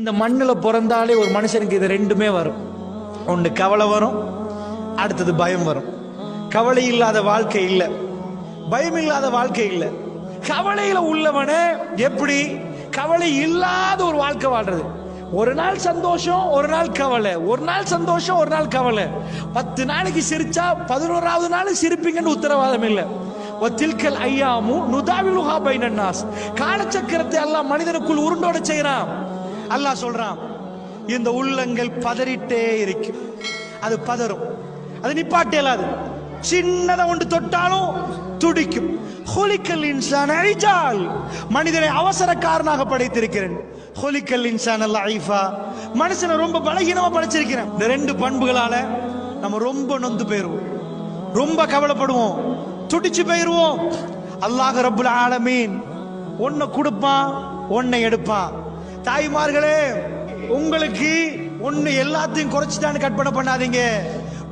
இந்த மண்ணில் பிறந்தாலே ஒரு மனுஷனுக்கு இது ரெண்டுமே வரும். ஒன்று கவலை வரும் அடுத்தது பயம் வரும். கவலை இல்லாத வாழ்க்கை இல்லை. பயம் இல்லாத வாழ்க்கை இல்லை. கவலையில் உள்ளவனே எப்படி? கவலை இல்லாத ஒரு வாழ்க்கை வாழ்றது. ஒரு நாள் சந்தோஷம் ஒரு நாள் கவலை. ஒரு நாள் சந்தோஷம் ஒரு நாள் கவலை. பத்து நாளைக்கு சிரிச்சா பதினோராவது நாள் சிரிப்பீங்கன்னு உத்தரவாதம் இல்லை. ஒத்தில்கல் ஐயாமு நுதாவிலுஹா பைனன்னாஸ். காலச்சக்கரத்தை எல்லாம் மனிதனுக்குள் உருண்டோட செய்யறான் அல்லாஹ் சொல்றான் இந்த உள்ளங்கள் பதறிட்டே இருக்கும். அது பதறும். அது நிப்பாட்டே இல்லாது. சின்னதை ஒன்று தொட்டாலும் துடிக்கும். ஹொலிக்கல் இன்சான் அழிச்சால் மனிதனை அவசரக்காரனாக படைத்திருக்கிறேன். ஹொலிக்கல் இன்சான் அல்ல ஐஃபா மனுஷனை ரொம்ப பலகீனமா படைச்சிருக்கிறேன். இந்த ரெண்டு பண்புகளால நம்ம ரொம்ப நொந்து போயிருவோம். ரொம்ப கவலைப்படுவோம். துடிச்சு போயிருவோம். அல்லாஹ் ரபுல் ஆலமீன். ஒன்ன கொடுப்பான் ஒன்னை எடுப்பான். தாய்மார்களே உங்களுக்கு ஒண்ணு எல்லாத்தையும் குறைச்சிட்டான்னு கற்பனை பண்ணாதீங்க.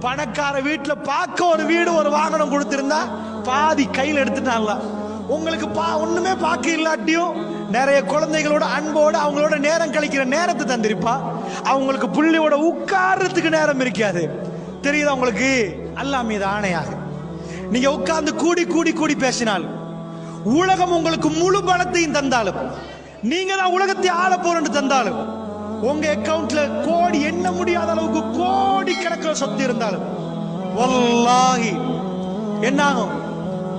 பணக்கார வீட்டுல பார்க்க ஒரு வீடு ஒரு வாகனம் கொடுத்திருந்தா பாதி கையில் எடுத்துட்டாங்களா? உங்களுக்கு பா ஒண்ணுமே பார்க்க இல்லாட்டியும் நிறைய குழந்தைகளோட அன்போட அவங்களோட நேரம் கழிக்கிற நேரத்தை தந்திருப்பா. அவங்களுக்கு புள்ளியோட உட்கார்றதுக்கு நேரம் இருக்காது. தெரியுதா உங்களுக்கு? அல்லாஹ் மீது ஆணையாக. நீங்க உட்கார்ந்து கூடி கூடி கூடி பேசினால் உலகம் உங்களுக்கு முழு பலத்தையும் தந்தாலும் நீங்க தான் உலகத்தை ஆள போறேன்னு தந்தாலும் உங்க அக்கவுண்ட்ல கோடி எண்ண முடியாத அளவுக்கு கோடி கணக்கில் சொத்து இருந்தாலும் வல்லாஹி என்னாகும்?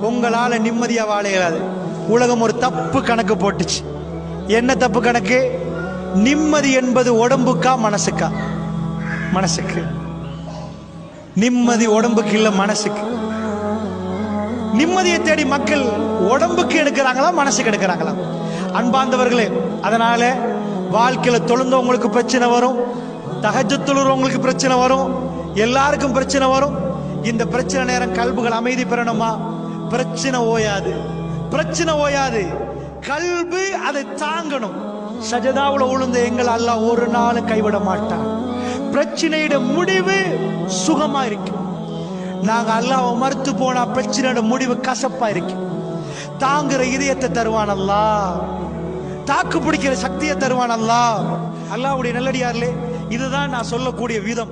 உங்களால நிம்மதியா வாழ இயலாது. உலகம் ஒரு தப்பு கணக்கு போட்டுச்சு. என்ன தப்பு கணக்கு? நிம்மதி என்பது உடம்புக்கா மனசுக்கா? மனசுக்கு. நிம்மதி உடம்புக்கு இல்ல மனசுக்கு. நிம்மதியை தேடி மக்கள் உடம்புக்கு எடுக்கிறாங்களா மனசுக்கு எடுக்கிறாங்களா? அன்பாந்தவர்களே அதனால வாழ்க்கையில தொழுந்தவங்களுக்கு பிரச்சனை வரும் தகஜ தொழுறவங்களுக்கு பிரச்சனை வரும் எல்லாருக்கும் பிரச்சனை வரும். இந்த பிரச்சனை நேரம் கல்புகள் அமைதி பெறணுமா? பிரச்சனை ஓயாது. பிரச்சனை ஓயாது. கல்பு அதை தாங்கணும். சஜதாவுல உளுந்த எங்கள் அல்லாஹ் ஒரு நாள் கைவிட மாட்டான். பிரச்சனையோட முடிவு சுகமா இருக்கும் நாங்க அல்லாஹ் மறுத்து போனா பிரச்சனையோட முடிவு கசப்பா இருக்கு. தாங்குற இதயத்தை தருவான் அல்லாஹ். தாக்கு பிடிக்கிற சக்தியை தருவான் அல்லாஹ். அல்லாஹ்வுடைய நல்லடியார்களே இதுதான் நான் சொல்லக்கூடிய விதம்.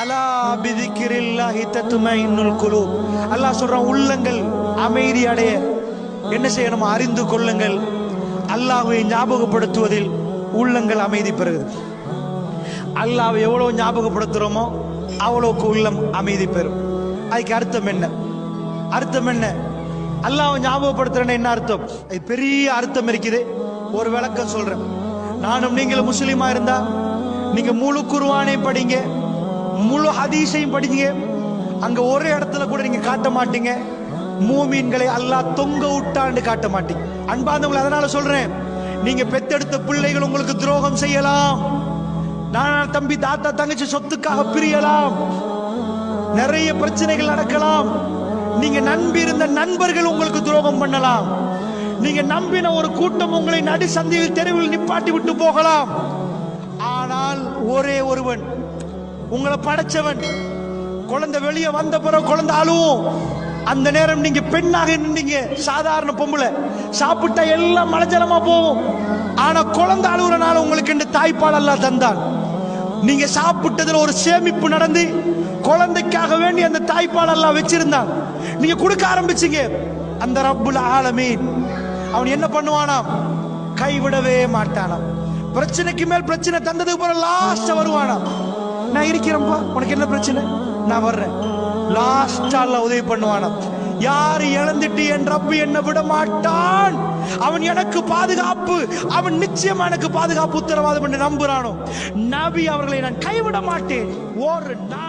அலா பிதிக்கிரில்லாஹி தத்துமைனுல் குழு அல்லாஹ் சொல்றான் உள்ளங்கள் அமைதி அடைய. என்ன செய்யணும் அறிந்து கொள்ளுங்கள். அல்லாஹ்வை ஞாபகப்படுத்துவதில் உள்ளங்கள் அமைதி பெறுகிறது. அல்லாவை எவ்வளவு ஞாபகப்படுத்துறோமோ அவ்வளவுக்கு உள்ளம் அமைதி பெறும். அதுக்கு அர்த்தம் என்ன? அர்த்தம் என்ன? அல்லாஹ் ஞாபகப்படுத்துறேன்னு என்ன அர்த்தம்? பெரிய அர்த்தம் இருக்குது. ஒரு விளக்கம் சொல்றேன். நானும் நீங்களும் முஸ்லீமா இருந்தா நீங்க முழு குருவானையும் படிங்க முழு ஹதீஸையும் படிங்க. அங்க ஒரு இடத்துல கூட நீங்க காட்ட மாட்டீங்க. மூமீன்களை அல்லாஹ் தொங்க விட்டான்னு காட்ட மாட்டீங்க. அன்பாந்தவங்களை அதனால சொல்றேன். நீங்க பெத்தெடுத்த பிள்ளைகள் உங்களுக்கு துரோகம் செய்யலாம். நான் தம்பி தாத்தா தங்கச்சி சொத்துக்காக பிரியலாம். நிறைய பிரச்சனைகள் நடக்கலாம். நீங்க நம்பி இருந்த நண்பர்கள் உங்களுக்கு துரோகம் பண்ணலாம். நீங்க நம்பின ஒரு கூட்டம் உங்களை நடு சந்தையில் தெருவில் நிப்பாட்டி விட்டு போகலாம். ஆனால் ஒரே ஒருவன் உங்களை படைச்சவன். குழந்தை வெளியே வந்த பிறகு குழந்தை அழுவும். அந்த நேரம் நீங்க பெண்ணாக நின்றீங்க சாதாரண பொம்பளை. சாப்பிட்டா எல்லாம் மலஜலமா போகும். ஆனா குழந்தை அழுகுறனால உங்களுக்கு இந்த தாய்ப்பால் எல்லாம் தந்தான். நீங்க சாப்பிட்டதுல ஒரு சேமிப்பு நடந்து குழந்தைக்காக வேண்டி அந்த தாய்ப்பால் எல்லாம் வச்சிருந்தான். நீங்க கொடுக்க ஆரம்பிச்சீங்க. அந்த ரப்புல் ஆலமீன். அவன் என்ன பண்ணுவானாம்? கைவிடவே மாட்டானாம். பிரச்சனைக்கு மேல் பிரச்சனை தந்ததுக்கு பிறகு லாஸ்ட் வருவானாம். நான் இருக்கிறேன்ப்பா உனக்கு என்ன பிரச்சனை? நான் வர்றேன். லாஸ்டா உதவி பண்ணுவானாம். யார் இழந்துட்டு என் ரப்பு என்ன விட மாட்டான்? அவன் எனக்கு பாதுகாப்பு. அவன் நிச்சயமா எனக்கு பாதுகாப்பு உத்தரவாதம் என்று நம்புறானோ? நபி அவர்களை நான் கைவிட மாட்டேன். ஒரு நாள்